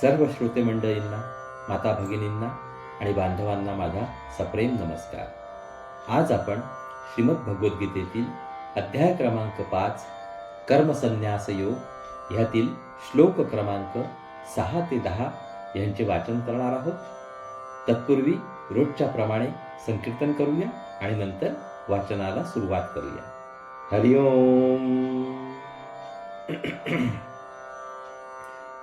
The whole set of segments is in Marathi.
सर्व श्रोते मंडळींना माता भगिनींना आणि बांधवांना माझा सप्रेम नमस्कार. आज आपण श्रीमद भगवद्गीतेतील अध्याय क्रमांक पाच कर्मसन्यास योग ह्यातील श्लोक क्रमांक सहा ते दहा यांचे वाचन करणार आहोत. तत्पूर्वी रोजच्या प्रमाणे संकीर्तन करूया आणि नंतर वाचनाला सुरुवात करूया. हरिओम.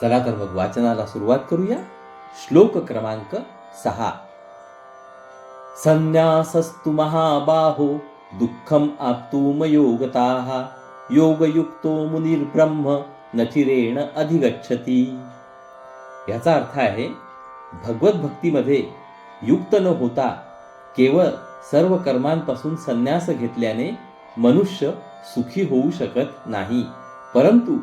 चला तर मग वाचनाला सुरुवात करूया. श्लोक क्रमांक सहा. संन्यासस्तु महाबाहो दुःखम आप्तुमयोगताः योगयुक्तो मुनिर्ब्रह्म नचिरेण अधिगच्छती. याचा अर्थ आहे भगवत भक्तीमध्ये युक्त न होता केवळ सर्व कर्मांपासून संन्यास घेतल्याने मनुष्य सुखी होऊ शकत नाही. परंतु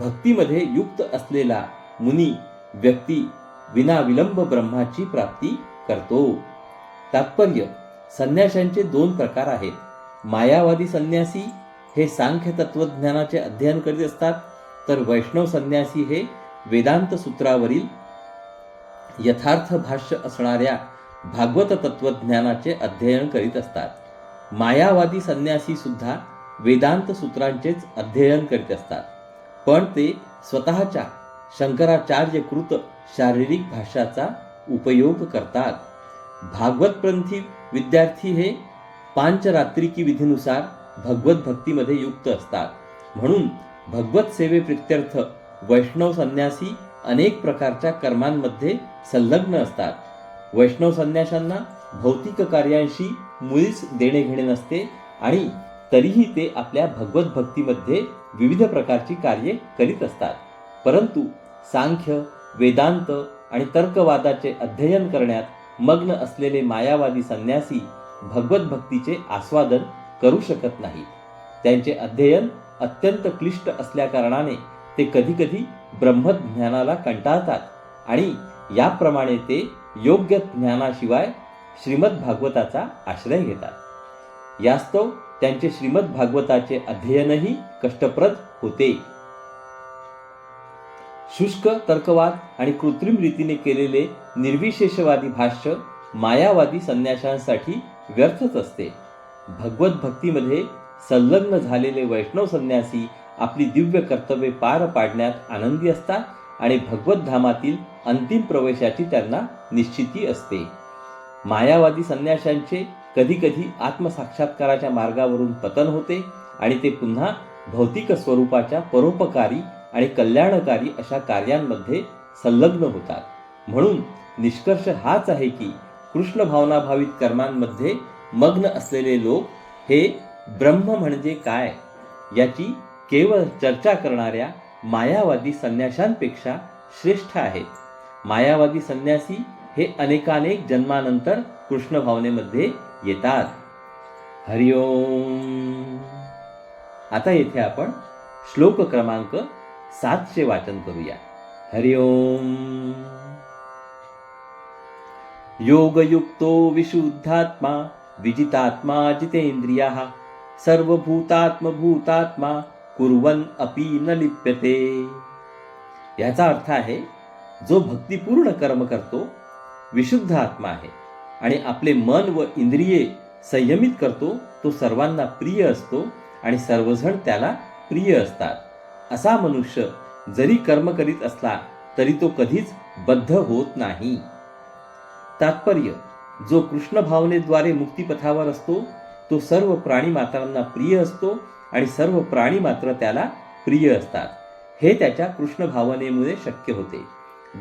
भक्तीमध्ये युक्त असलेला मुनी व्यक्ती विनाविलंब ब्रह्माची प्राप्ती करतो. तात्पर्य संन्याशांचे दोन प्रकार आहेत. मायावादी संन्यासी हे सांख्य तत्वज्ञानाचे अध्ययन करीत असतात तर वैष्णव संन्यासी हे वेदांत सूत्रावरील यथार्थ भाष्य असणाऱ्या भागवत तत्वज्ञानाचे अध्ययन करीत असतात. मायावादी संन्यासी सुद्धा वेदांत सूत्रांचेच अध्ययन करीत असतात. पण ते स्वतःच्या शंकराचार्यकृत शारीरिक भाषाचा उपयोग करतात. भागवतपंथी विद्यार्थी हे पांचरात्रिकी विधीनुसार भगवत भक्तीमध्ये युक्त असतात. म्हणून भगवत सेवेप्रित्यर्थ वैष्णव संन्यासी अनेक प्रकारच्या कर्मांमध्ये संलग्न असतात. वैष्णव संन्याशांना भौतिक कार्यांशी मुळीच देणे घेणे नसते आणि तरीही ते आपल्या भगवत भक्तीमध्ये विविध प्रकारची कार्ये करीत असतात. परंतु सांख्य वेदांत आणि तर्कवादाचे अध्ययन करण्यात मग्न असलेले मायावादी संन्यासी भगवत भक्तीचे आस्वादन करू शकत नाहीत. त्यांचे अध्ययन अत्यंत क्लिष्ट असल्याकारणाने ते कधीकधी ब्रह्मज्ञानाला कंटाळतात आणि याप्रमाणे ते योग्य ज्ञानाशिवाय श्रीमद भागवताचा आश्रय घेतात. यास्तव त्यांचे श्रीमद भागवताचे अध्ययनही कष्टप्रद होते. शुष्क तर्कवाद आणि कृत्रिम रीतीने केलेले निर्विशेषवादी भाष्य मायावादी संन्याशांसाठी व्यर्थच असते. भगवत भक्तीमध्ये संलग्न झालेले वैष्णव संन्यासी आपली दिव्य कर्तव्ये पार पाडण्यात आनंदी असतात आणि भगवत धामातील अंतिम प्रवेशाची त्यांना निश्चिती असते. मायावादी संन्याशांचे कधीकधी आत्मसाक्षात्काराच्या मार्गावरून पतन होते आणि ते पुन्हा भौतिक स्वरूपाच्या परोपकारी आणि कल्याणकारी अशा कार्यांमध्ये संलग्न होतात. म्हणून निष्कर्ष हाच आहे की कृष्ण भावनाभावित कर्मांमध्ये मग्न असलेले लोक हे ब्रह्म म्हणजे काय याची केवळ चर्चा करणाऱ्या मायावादी संन्याशांपेक्षा श्रेष्ठ आहेत. मायावादी संन्यासी हे अनेकानेक जन्मानंतर कृष्ण भावनेमध्ये येतात. हरिओम आता येथे आपण श्लोक क्रमांक सातचे वाचन करूया. हरिओम योगयुक्तो विशुद्धात्मा विजितात्मा जितेंद्रिया सर्वभूतात्मभूतात्मा कुर्वन अपि न लिप्यते. याचा अर्थ आहे जो भक्तिपूर्ण कर्म करतो विशुद्ध आत्मा आहे. आणि आपले मन व इंद्रिये संयमित करतो तो सर्वांना प्रिय असतो आणि सर्वजण त्याला प्रिय असतात. असा मनुष्य जरी कर्म करीत असला तरी तो कधीच बद्ध होत नाही. तात्पर्य जो कृष्ण भावनेद्वारे मुक्तिपथावर असतो तो सर्व प्राणी मात्रांना प्रिय असतो आणि सर्व प्राणी मात्र त्याला प्रिय असतात. हे त्याच्या कृष्ण भावनेमुळे शक्य होते.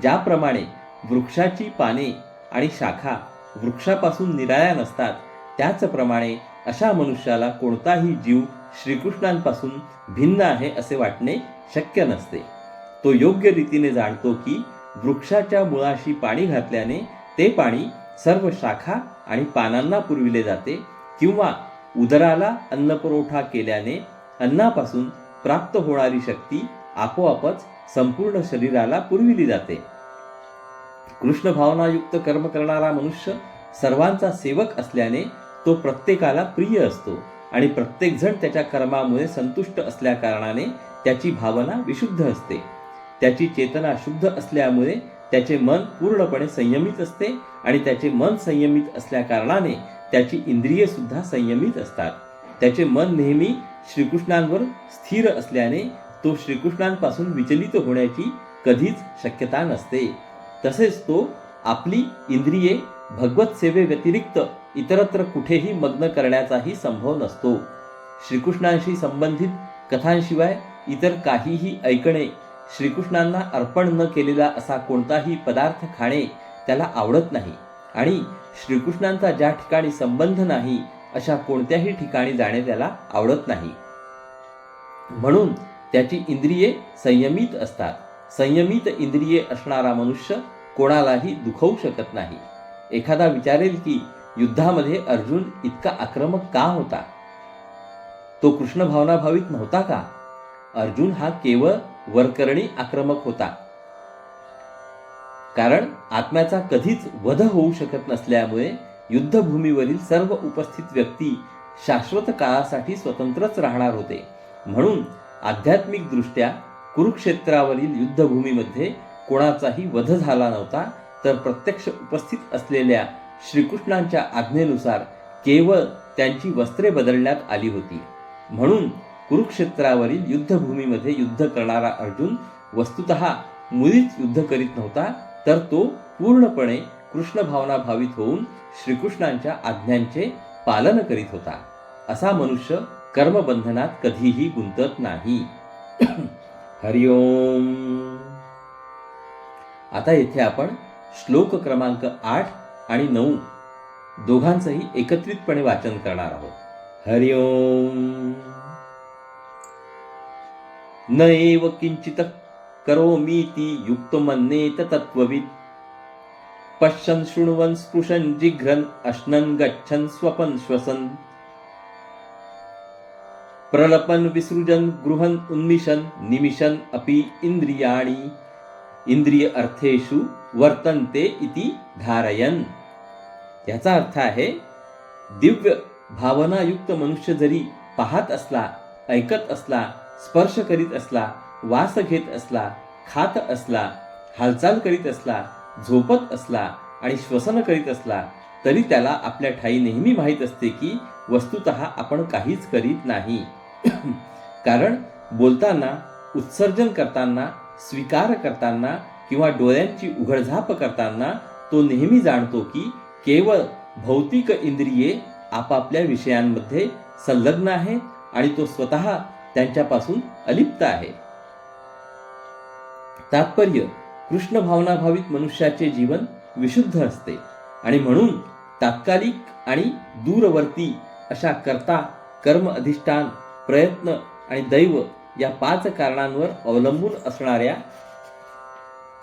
ज्याप्रमाणे वृक्षाची पाने आणि शाखा वृक्षापासून निराळ्या नसतात. त्याचप्रमाणे अशा मनुष्याला कोणताही जीव श्रीकृष्णांपासून भिन्न आहे असे वाटणे शक्य नसते. तो योग्य रीतीने जाणतो की वृक्षाच्या मुळाशी पाणी घातल्याने ते पाणी सर्व शाखा आणि पानांना पुरविले जाते किंवा उदराला अन्नपुरवठा केल्याने अन्नापासून प्राप्त होणारी शक्ती आपोआपच संपूर्ण शरीराला पुरविली जाते. कृष्ण भावनायुक्त कर्म करणारा मनुष्य सर्वांचा सेवक असल्याने तो प्रत्येकाला प्रिय असतो आणि प्रत्येकजण त्याच्या कर्मामुळे संतुष्ट असल्याकारणाने त्याची भावना विशुद्ध असते. त्याची चेतना शुद्ध असल्यामुळे त्याचे मन पूर्णपणे संयमित असते आणि त्याचे मन संयमित असल्याकारणाने त्याची इंद्रिये सुद्धा संयमित असतात. त्याचे मन नेहमी श्रीकृष्णांवर स्थिर असल्याने तो श्रीकृष्णांपासून विचलित होण्याची कधीच शक्यता नसते. तसेच तो आपली इंद्रिये भगवत सेवेव्यतिरिक्त इतरत्र कुठेही मग्न करण्याचाही संभव नसतो. श्रीकृष्णांशी संबंधित कथांशिवाय इतर काहीही ऐकणे श्रीकृष्णांना अर्पण न केलेला असा कोणताही पदार्थ खाणे त्याला आवडत नाही आणि श्रीकृष्णांचा ज्या ठिकाणी संबंध नाही अशा कोणत्याही ठिकाणी जाणे त्याला आवडत नाही. म्हणून त्याची इंद्रिये संयमित असतात. संयमित इंद्रिये असणारा मनुष्य कोणालाही दुखवू शकत नाही. एखादा विचारेल की युद्धामध्ये अर्जुन इतका आक्रमक का होता? तो कृष्ण भावनाभावित नव्हता का? अर्जुन हा केवळ वरकरणी आक्रमक होता. कारण आत्म्याचा कधीच वध होऊ शकत नसल्यामुळे युद्धभूमीवरील सर्व उपस्थित व्यक्ती शाश्वत काळासाठी स्वतंत्रच राहणार होते. म्हणून आध्यात्मिकदृष्ट्या कुरुक्षेत्रावरील युद्धभूमीमध्ये कोणाचाही वध झाला नव्हता तर प्रत्यक्ष उपस्थित असलेल्या श्रीकृष्णांच्या आज्ञेनुसार केवळ त्यांची वस्त्रे बदलण्यात आली होती. म्हणून कुरुक्षेत्रावरील युद्धभूमीमध्ये युद्ध करणारा अर्जुन वस्तुत मुळीच युद्ध करीत नव्हता तर तो पूर्णपणे कृष्ण भावना भावित होऊन श्रीकृष्णांच्या आज्ञांचे पालन करीत होता. असा मनुष्य कर्मबंधनात कधीही गुंतत नाही. हरिओम आता येथे आपण श्लोक क्रमांक आठ आणि नऊ दोघांचंही एकत्रितपणे वाचन करणार आहोत. हरिओम न एव किंचित करोमीति युक्तमन्येत तत्त्ववित्. पश्यन् शृण्वन् स्पृशन् जिघ्रन् अश्नन् गच्छन् स्वपन् श्वसन्. प्रलपन विसृजन गृहन उन्मिशन निमिशन अपि इंद्रियाणि इंद्रिय अर्थेषु वर्तन्ते इति धारयन्। याचा अर्थ आहे दिव्य भावनायुक्त मनुष्य जरी पाहत असला ऐकत असला स्पर्श करीत असला वास घेत असला खात असला हालचाल करीत असला झोपत असला आणि श्वसन करीत असला तरी त्याला आपल्या ठाई नेहमी माहीत असते की वस्तुत आपण काहीच करीत नाही. कारण बोलताना उत्सर्जन करताना स्वीकार करताना किंवा डोळ्यांची उघडझाप करताना तो नेहमी जाणतो की केवळ भौतिक इंद्रिये आपापल्या विषयांमध्ये संलग्न आहे आणि तो स्वतः त्यांच्यापासून अलिप्त आहे. तात्पर्य कृष्ण भावनाभावित मनुष्याचे जीवन विशुद्ध असते आणि म्हणून तात्कालिक आणि दूरवर्ती अशा कर्ता कर्म अधिष्ठान प्रयत्न आणि दैव या पाच कारणांवर अवलंबून असणाऱ्या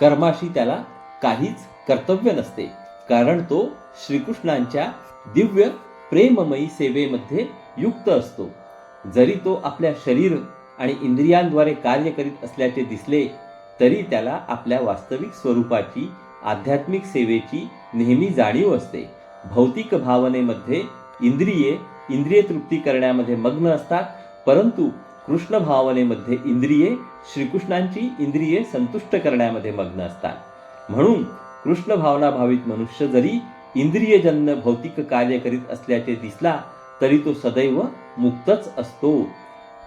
कर्माशी त्याला काहीच कर्तव्य नसते. कारण तो श्रीकृष्णांच्या दिव्य प्रेममयी सेवेमध्ये युक्त असतो. जरी तो आपल्या शरीर आणि इंद्रियांद्वारे कार्य करीत असल्याचे दिसले तरी त्याला आपल्या वास्तविक स्वरूपाची आध्यात्मिक सेवेची नेहमी जाणीव असते. भौतिक भावनेमध्ये इंद्रिये इंद्रिय तृप्ती करण्यामध्ये मग्न असतात परंतु कृष्ण भावनेमध्ये इंद्रिये श्रीकृष्णांची इंद्रिये संतुष्ट करण्यामध्ये मग्न असतात. म्हणून कृष्ण भावना भावित मनुष्य जरी इंद्रियजन्य भौतिक कार्य करीत असल्याचे दिसला तरी तो सदैव मुक्तच असतो.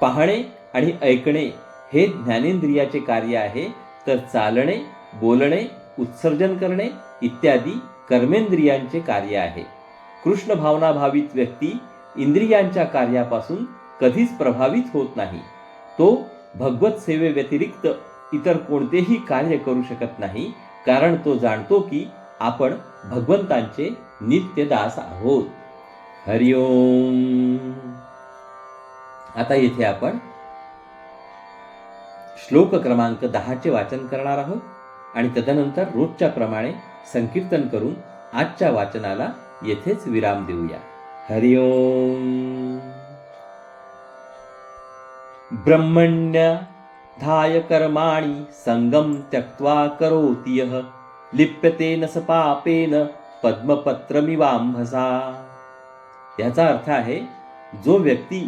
पाहणे आणि ऐकणे हे ज्ञानेंद्रियाचे कार्य आहे तर चालणे बोलणे उत्सर्जन करणे इत्यादी कर्मेंद्रियांचे कार्य आहे. कृष्ण भावना भावित व्यक्ती इंद्रियांच्या कार्यापासून कधीच प्रभावित होत नाही. तो भगवत सेवे व्यतिरिक्त इतर कोणतेही कार्य करू शकत नाही कारण तो जाणतो की आपण भगवंतांचे नित्य दास आहोत हरिओम आता येथे आपण श्लोक क्रमांक दहाचे वाचन करणार आहोत आणि तदनंतर रोजच्या प्रमाणे संकीर्तन करून आजच्या वाचनाला येथेच विराम देऊया. हरिओम ब्रह्मण्य धाय कर्माणि संगम त्यक्त्वा करोति यः। लिप्यते न स पापेन पद्मपत्रमिवांभसा याचा अर्थ आहे जो व्यक्ती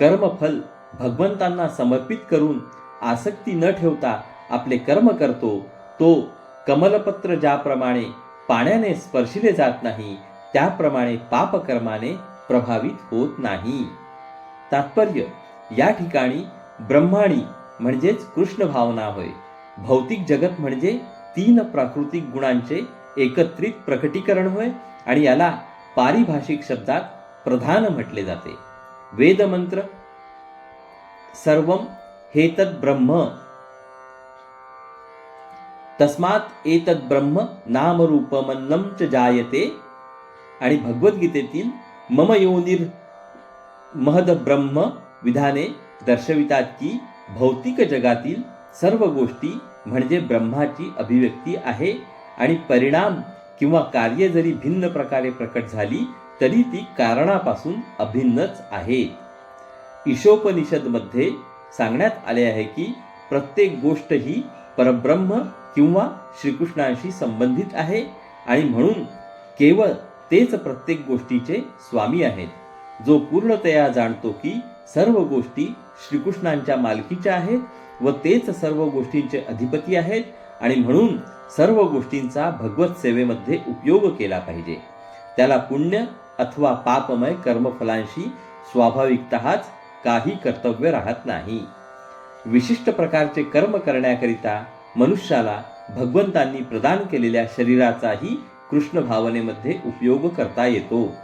कर्मफल भगवंतांना समर्पित करून आसक्ती न ठेवता आपले कर्म करतो तो कमलपत्र ज्याप्रमाणे पाण्याने स्पर्शिले जात नाही त्याप्रमाणे पापकर्माने प्रभावित होत नाही। तात्पर्य या ठिकाणी ब्रह्माणी म्हणजेच कृष्ण भावना होय. भौतिक जगत म्हणजे तीन प्राकृतिक गुणांचे एकत्रित प्रकटीकरण होय आणि याला पारिभाषिक शब्दात प्रधान म्हटले जाते. वेदमंत्र सर्व हे तद ब्रह्म तस्मात एतद ब्रह्म नामरूपमन्नम च जायते आणि भगवद्गीतेतील मम योनिर महद ब्रह्म विधाने दर्शवितात की भौतिक जगातील सर्व गोष्टी म्हणजे ब्रह्माची अभिव्यक्ती आहे आणि परिणाम किंवा कार्य जरी भिन्न प्रकारे प्रकट झाली तरी ती कारणापासून अभिन्नच आहे. ईशोपनिषदमध्ये सांगण्यात आले आहे की प्रत्येक गोष्ट ही परब्रह्म किंवा श्रीकृष्णांशी संबंधित आहे आणि म्हणून केवळ तेच प्रत्येक गोष्टीचे स्वामी आहेत. जो पूर्णतया जाणतो की सर्व गोष्टी श्रीकृष्णांच्या मालकीच्या आहेत व तेच सर्व गोष्टींचे अधिपती आहेत आणि म्हणून सर्व गोष्टींचा भगवत सेवेमध्ये उपयोग केला पाहिजे. त्याला पुण्य अथवा पापमय कर्मफलांशी स्वाभाविकतःच काही कर्तव्य राहत नाही. विशिष्ट प्रकारचे कर्म करण्याकरिता मनुष्याला भगवंतांनी प्रदान केलेल्या शरीराचाही कृष्ण भावनेमध्ये उपयोग करता येतो.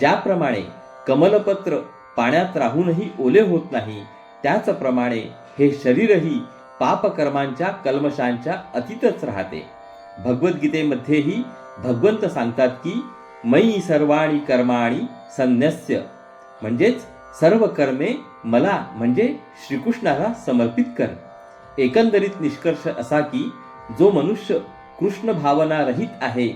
ज्याप्रमाणे कमलपत्र पाण्यात राहूनही ओले होत नाही. त्याचप्रमाणे हे शरीरही पापकर्मांच्या कल्मशांच्या अतीतच राहते. भगवद्गीतेमध्येही भगवंत सांगतात की मयी सर्वाणी कर्माणी संन्यस्य. म्हणजेच सर्व कर्मे मला म्हणजे श्रीकृष्णाला समर्पित कर. एकंदरीत निष्कर्ष असा की जो मनुष्य कृष्ण भावना रहित आहे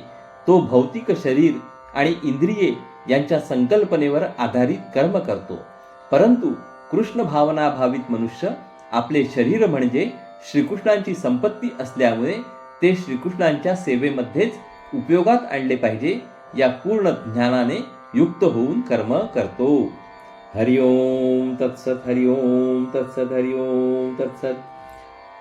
तो भौतिक शरीर आणि इंद्रिये यांच्या संकल्पनेवर आधारित कर्म करतो. परंतु कृष्ण भावना भावित मनुष्य आपले शरीर म्हणजे श्रीकृष्णांची संपत्ती असल्यामुळे ते श्रीकृष्णांच्या सेवेमध्येच उपयोगात आणले पाहिजे या पूर्ण ज्ञानाने युक्त होऊन कर्म करतो. हरिओम तत्सत हरिओम तत्सत हरिओम तत्सत.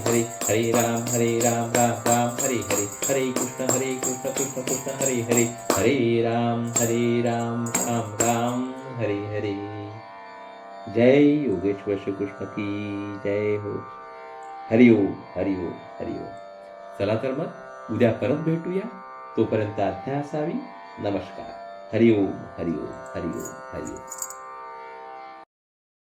हरे हरे राम हरे राम राम राम हरे हरे हरे कृष्ण हरे कृष्ण कृष्ण कृष्ण हरे हरे हरे राम हरे राम राम राम हरे हरे। जय योगेश्वर श्री कृष्ण की जय हो। हरिओ हरिओ हरिओ चला तर मग उद्या परत भेटूया. तोपर्यंत अध्याय असावी. नमस्कार. हरिओम हरिओम हरिओम हरिओम